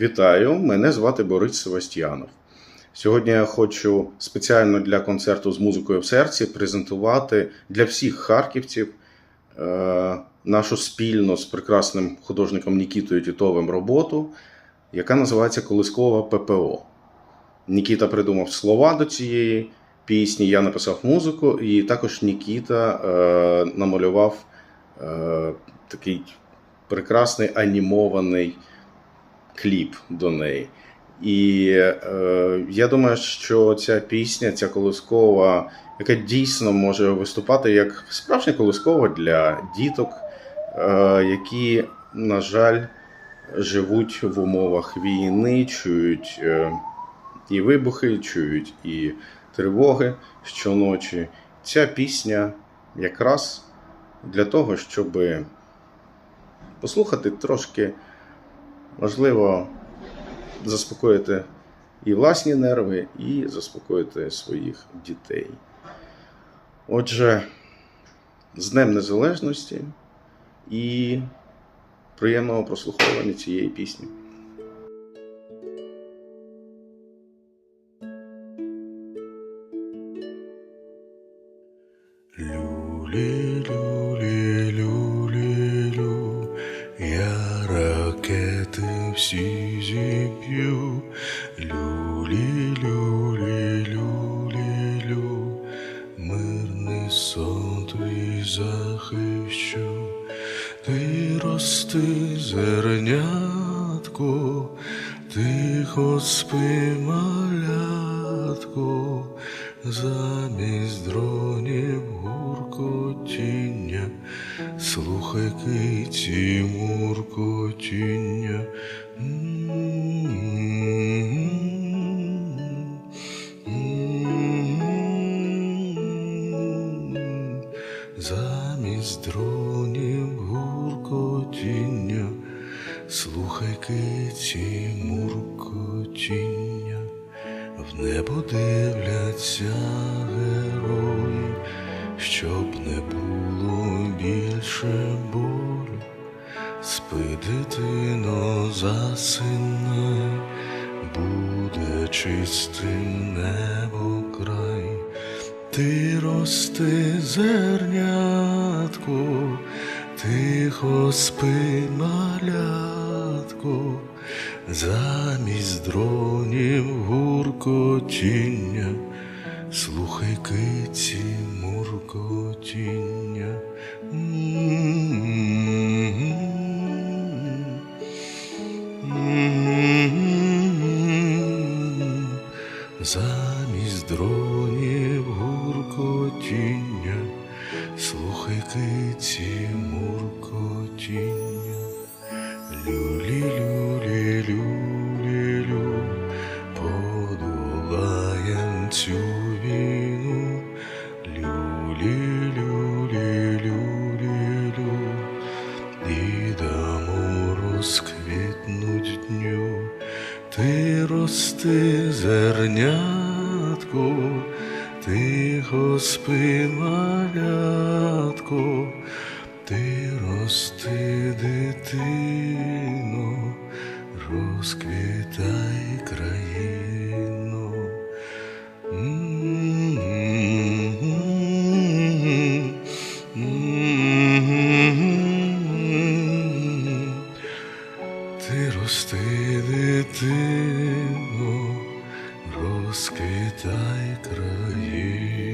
Вітаю, мене звати Борис Севастьянов. Сьогодні я хочу спеціально для концерту з музикою в серці презентувати для всіх харківців е, нашу спільну з прекрасним художником Нікітою Тітовим роботу, яка називається Колискова ППО. Нікіта придумав слова до цієї пісні, я написав музику, і також Нікіта е, намалював е, такий прекрасний анімований кліп до неї. І е, я думаю, що ця пісня, ця колискова, яка дійсно може виступати як справжня колискова для діток, е, які, на жаль, живуть в умовах війни, чують е, і вибухи, чують і тривоги щоночі. Ця пісня якраз для того, щоб послухати трошки, можливо, заспокоїти і власні нерви, і заспокоїти своїх дітей. Отже, з Днем Незалежності і приємного прослуховування цієї пісні. Зернятко, тихо спи малятко, замість дронів гуркотіння, слухай киці муркотіння. Замість дронів гуркотіння, слухай киці муркотіння, в небо дивляться герої, щоб не було більше болю. Спи, дитино, засинай, буде чистим небо край. Ти рости зернятко, тихо спи малятко, замість дронів гуркотіння, слухай киці муркотіння. Замість дронів гуркотіння, слухай киці муркотіння. Люлі, люлі, люлі, лю, подолаєм цю війну. Люлі, люлі, люлі, лю, і дамо розквітнуть дню. Ти рости зернятко, тихо спи малятко, ти рости дитино, розквітай країно. Ти рости, дитино, розквітай країну.